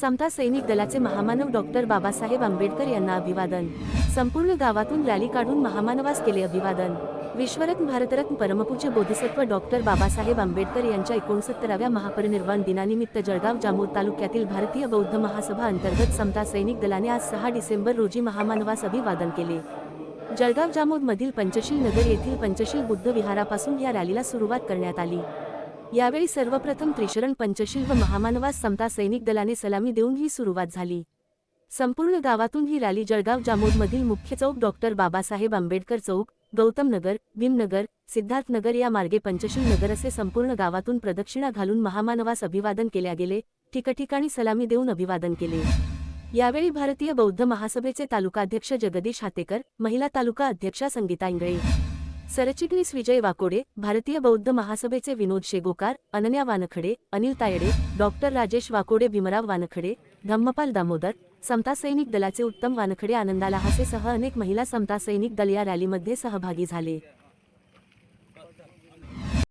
समता सैनिक दलाचे महामानव डॉक्टर बाबासाहेब आंबेडकर यांना अभिवादन. संपूर्ण गावातून रॅली काढून महामानवास केले अभिवादन. विश्वरत्न भारतरत्न परमपूज्य बोधिसत्व डॉक्टर बाबासाहेब आंबेडकर यांच्या एकोणसत्तराव्या महापरिनिर्वाण दिनानिमित्त जळगाव जामोद तालुक्यातील भारतीय बौद्ध महासभा अंतर्गत समता सैनिक दलाने आज सहा डिसेंबर रोजी महामानवास अभिवादन केले. जळगाव जामोद मधील पंचशील नगर येथील पंचशील बुद्ध विहारापासून या रॅलीला सुरुवात करण्यात आली. यावेळी सर्वप्रथम त्रिशरण पंचशील व महामानवास समता सैनिक दलाने सलामी देऊन ही सुरुवात झाली. संपूर्ण गावातून ही रॅली जळगाव जामोदमधील मुख्य चौक डॉक्टर बाबासाहेब आंबेडकर चौक गौतम नगर भीमनगर सिद्धार्थनगर या मार्गे पंचशील नगर असे संपूर्ण गावातून प्रदक्षिणा घालून महामानवास अभिवादन केल्या गेले ठिकठिकाणी सलामी देऊन अभिवादन केले. यावेळी भारतीय बौद्ध महासभेचे तालुकाध्यक्ष जगदीश हातेकर महिला तालुका अध्यक्षा संगीता इंगळे सरचिटणीस विजय वाकोडे भारतीय बौद्ध महासभेचे विनोद शेगोकार अनन्या वानखडे अनिल तायडे डॉक्टर राजेश वाकोडे भीमराव वानखडे धम्मपाल दामोदर समता सैनिक दलाचे उत्तम वानखडे आनंदाला लहासेसह अनेक महिला समता सैनिक दल या रॅलीमध्ये सहभागी झाले.